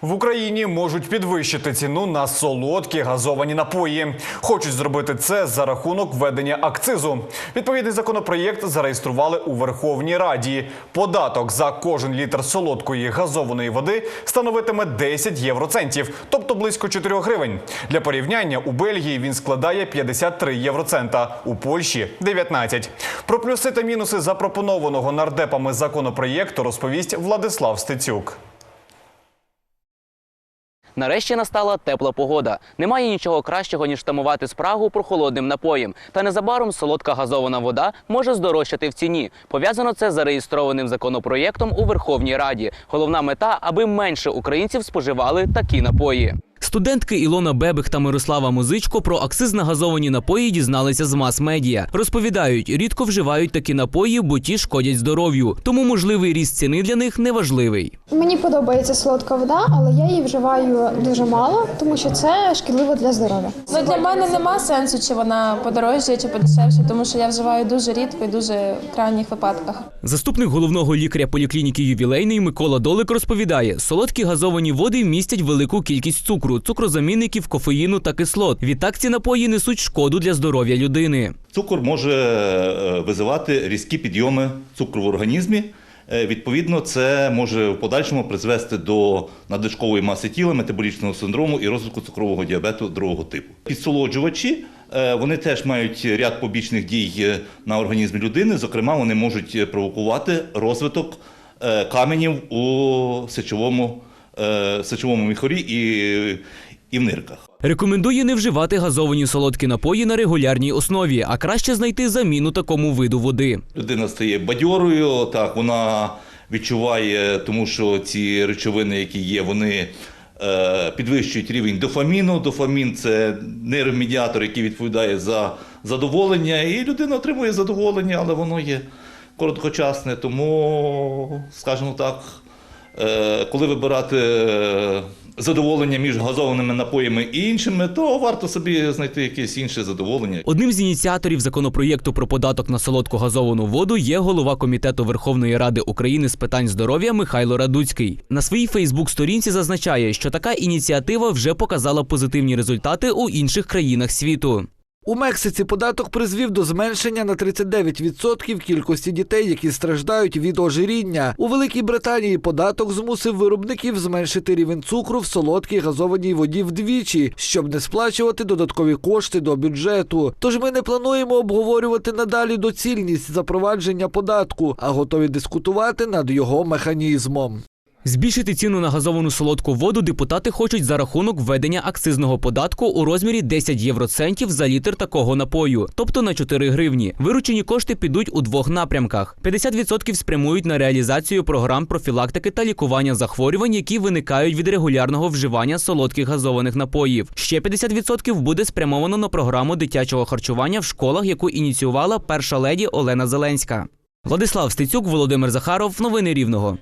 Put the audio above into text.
В Україні можуть підвищити ціну на солодкі газовані напої. Хочуть зробити це за рахунок введення акцизу. Відповідний законопроєкт зареєстрували у Верховній Раді. Податок за кожен літр солодкої газованої води становитиме 10 євроцентів, тобто близько 4 гривень. Для порівняння у Бельгії він складає 53 євроцента, у Польщі 19. Про плюси та мінуси запропонованого нардепами законопроєкту розповість Владислав Стецюк. Нарешті настала тепла погода. Немає нічого кращого, ніж тамувати спрагу прохолодним напоєм. Та незабаром солодка газована вода може здорожчати в ціні. Пов'язано це зареєстрованим законопроєктом у Верховній Раді. Головна мета, аби менше українців споживали такі напої. Студентки Ілона Бебих та Мирослава Музичко про акциз на газовані напої дізналися з мас-медіа. Розповідають, рідко вживають такі напої, бо ті шкодять здоров'ю. Тому можливий ріст ціни для них неважливий. Мені подобається солодка вода, але я її вживаю дуже мало, тому що це шкідливо для здоров'я. Ну для мене нема сенсу, чи вона подорожчає, чи подешевше, тому що я вживаю дуже рідко і дуже в крайніх випадках. Заступник головного лікаря поліклініки ювілейний Микола Долик розповідає: солодкі газовані води містять велику кількість цукру, цукрозамінників, кофеїну та кислот. Відтак ці напої несуть шкоду для здоров'я людини. Цукор може е, визивати різкі підйоми цукру в організмі. Е, Відповідно, це може в подальшому призвести до надлишкової маси тіла, метаболічного синдрому і розвитку цукрового діабету другого типу. Підсолоджувачі вони теж мають ряд побічних дій е, на організмі людини. Зокрема, вони можуть е, провокувати розвиток е, каменів у сечовому, е, сечовому міхорі і, і в нирках. Рекомендує не вживати газовані солодкі напої на регулярній основі, а краще знайти заміну такому виду води. Людина стає бадьорою, так вона відчуває, тому що ці речовини, які є, вони е, підвищують рівень дофаміну. Дофамін це нейромедіатор, який відповідає за задоволення, і людина отримує задоволення, але воно є короткочасне. Тому, скажімо так, е, коли вибирати е, задоволення між газованими напоями і іншими, то варто собі знайти якесь інше задоволення. Одним з ініціаторів законопроєкту про податок на солодку газовану воду є голова комітету Верховної Ради України з питань здоров'я Михайло Радуцький. На своїй Фейсбук-сторінці зазначає, що така ініціатива вже показала позитивні результати у інших країнах світу. У Мексиці податок призвів до зменшення на 39% кількості дітей, які страждають від ожиріння. У Великій Британії податок змусив виробників зменшити рівень цукру в солодкій газованій воді вдвічі, щоб не сплачувати додаткові кошти до бюджету. Тож ми не плануємо обговорювати надалі доцільність запровадження податку, а готові дискутувати над його механізмом. Збільшити ціну на газовану солодку воду депутати хочуть за рахунок введення акцизного податку у розмірі 10 євроцентів за літр такого напою, тобто на 4 гривні. Виручені кошти підуть у двох напрямках: 50% спрямують на реалізацію програм профілактики та лікування захворювань, які виникають від регулярного вживання солодких газованих напоїв. Ще 50% буде спрямовано на програму дитячого харчування в школах, яку ініціювала перша леді Олена Зеленська. Владислав Стецюк, Володимир Захаров. Новини Рівного.